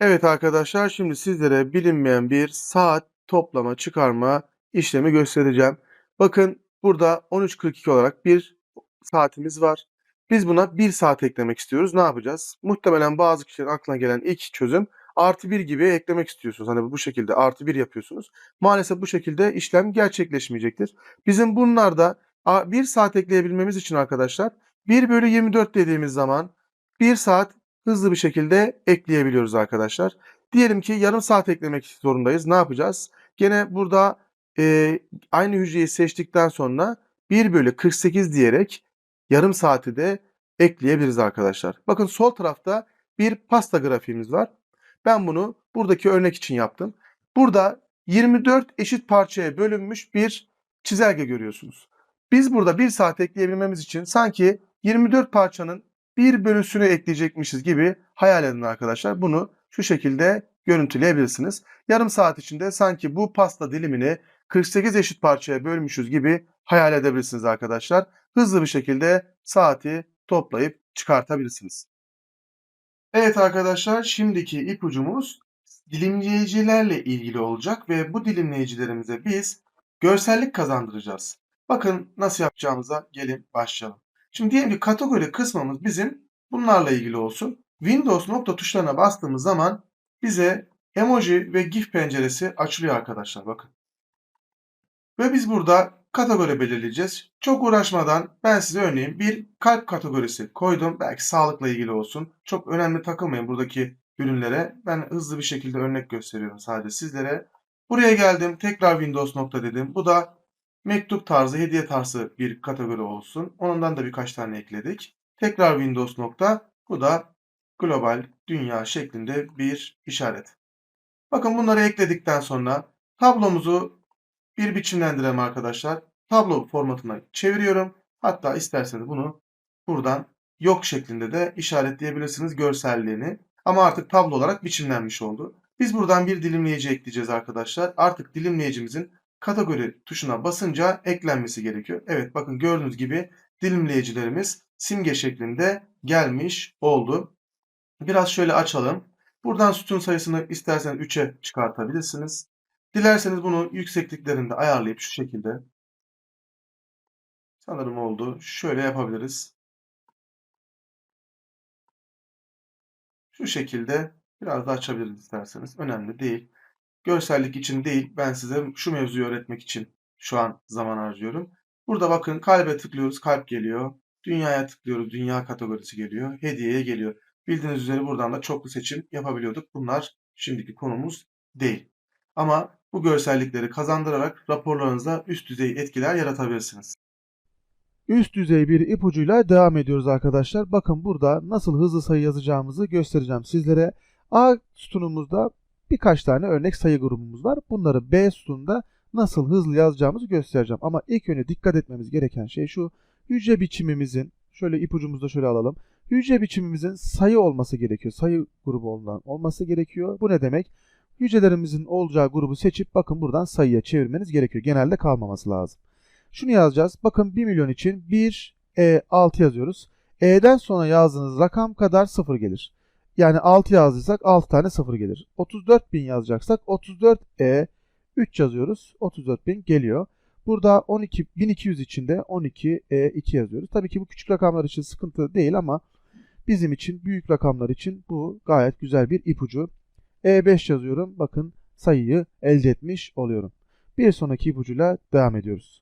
Evet arkadaşlar şimdi sizlere bilinmeyen bir saat toplama çıkarma işlemi göstereceğim. Bakın burada 13.42 olarak bir saatimiz var. Biz buna 1 saat eklemek istiyoruz. Ne yapacağız? Muhtemelen bazı kişilerin aklına gelen ilk çözüm artı 1 gibi eklemek istiyorsunuz. Hani bu şekilde artı 1 yapıyorsunuz. Maalesef bu şekilde işlem gerçekleşmeyecektir. Bizim bunlarda 1 saat ekleyebilmemiz için arkadaşlar 1 bölü 24 dediğimiz zaman 1 saat hızlı bir şekilde ekleyebiliyoruz arkadaşlar. Diyelim ki yarım saat eklemek zorundayız. Ne yapacağız? Gene burada e, aynı hücreyi seçtikten sonra 1 bölü 48 diyerek yarım saati de ekleyebiliriz arkadaşlar. Bakın sol tarafta bir pasta grafiğimiz var. Ben bunu buradaki örnek için yaptım. Burada 24 eşit parçaya bölünmüş bir çizelge görüyorsunuz. Biz burada 1 saat ekleyebilmemiz için sanki 24 parçanın bir bölüsünü ekleyecekmişiz gibi hayal edin arkadaşlar. Bunu şu şekilde görüntüleyebilirsiniz. Yarım saat içinde sanki bu pasta dilimini 48 eşit parçaya bölmüşüz gibi hayal edebilirsiniz arkadaşlar. Hızlı bir şekilde saati toplayıp çıkartabilirsiniz. Evet arkadaşlar şimdiki ipucumuz dilimleyicilerle ilgili olacak ve bu dilimleyicilerimize biz görsellik kazandıracağız. Bakın nasıl yapacağımıza gelin başlayalım. Şimdi diyelim ki kategori kısmımız bizim bunlarla ilgili olsun. Windows nokta tuşlarına bastığımız zaman bize emoji ve GIF penceresi açılıyor arkadaşlar bakın. Ve biz burada kategori belirleyeceğiz. Çok uğraşmadan ben size örneğin bir kalp kategorisi koydum. Belki sağlıkla ilgili olsun. Çok önemli takılmayın buradaki ürünlere. Ben hızlı bir şekilde örnek gösteriyorum sadece sizlere. Buraya geldim. Tekrar Windows nokta dedim. Bu da mektup tarzı, hediye tarzı bir kategori olsun. Ondan da birkaç tane ekledik. Tekrar Windows nokta. Bu da global, dünya şeklinde bir işaret. Bakın bunları ekledikten sonra tablomuzu bir biçimlendirelim arkadaşlar. Tablo formatına çeviriyorum. Hatta isterseniz bunu buradan yok şeklinde de işaretleyebilirsiniz görselliğini. Ama artık tablo olarak biçimlenmiş oldu. Biz buradan bir dilimleyici ekleyeceğiz arkadaşlar. Artık dilimleyicimizin kategori tuşuna basınca eklenmesi gerekiyor. Evet bakın gördüğünüz gibi dilimleyicilerimiz simge şeklinde gelmiş oldu. Biraz şöyle açalım. Buradan sütun sayısını isterseniz 3'e çıkartabilirsiniz. Dilerseniz bunu yüksekliklerinde ayarlayıp şu şekilde sanırım oldu. Şöyle yapabiliriz. Şu şekilde biraz da açabiliriz isterseniz. Önemli değil. Görsellik için değil. Ben size şu mevzuyu öğretmek için şu an zaman harcıyorum. Burada bakın kalbe tıklıyoruz. Kalp geliyor. Dünyaya tıklıyoruz. Dünya kategorisi geliyor. Hediyeye geliyor. Bildiğiniz üzere buradan da çoklu seçim yapabiliyorduk. Bunlar şimdiki konumuz değil. Ama bu görsellikleri kazandırarak raporlarınızda üst düzey etkiler yaratabilirsiniz. Üst düzey bir ipucuyla devam ediyoruz arkadaşlar. Bakın burada nasıl hızlı sayı yazacağımızı göstereceğim sizlere. A sütunumuzda birkaç tane örnek sayı grubumuz var. Bunları B sütununda nasıl hızlı yazacağımızı göstereceğim. Ama ilk önce dikkat etmemiz gereken şey şu. Hücre biçimimizin, şöyle ipucumuzu da şöyle alalım. Hücre biçimimizin sayı olması gerekiyor. Sayı grubu olan olması gerekiyor. Bu ne demek? Hücrelerimizin olacağı grubu seçip bakın buradan sayıya çevirmeniz gerekiyor. Genelde kalmaması lazım. Şunu yazacağız. Bakın 1 milyon için 1 E 6 yazıyoruz. E'den sonra yazdığınız rakam kadar 0 gelir. Yani 6 yazdıysak 6 tane 0 gelir. 34 bin yazacaksak 34 E 3 yazıyoruz. 34 bin geliyor. Burada 12 1200 içinde 12 E 2 yazıyoruz. Tabii ki bu küçük rakamlar için sıkıntı değil ama bizim için büyük rakamlar için bu gayet güzel bir ipucu. E5 yazıyorum. Bakın sayıyı elde etmiş oluyorum. Bir sonraki ipucuyla devam ediyoruz.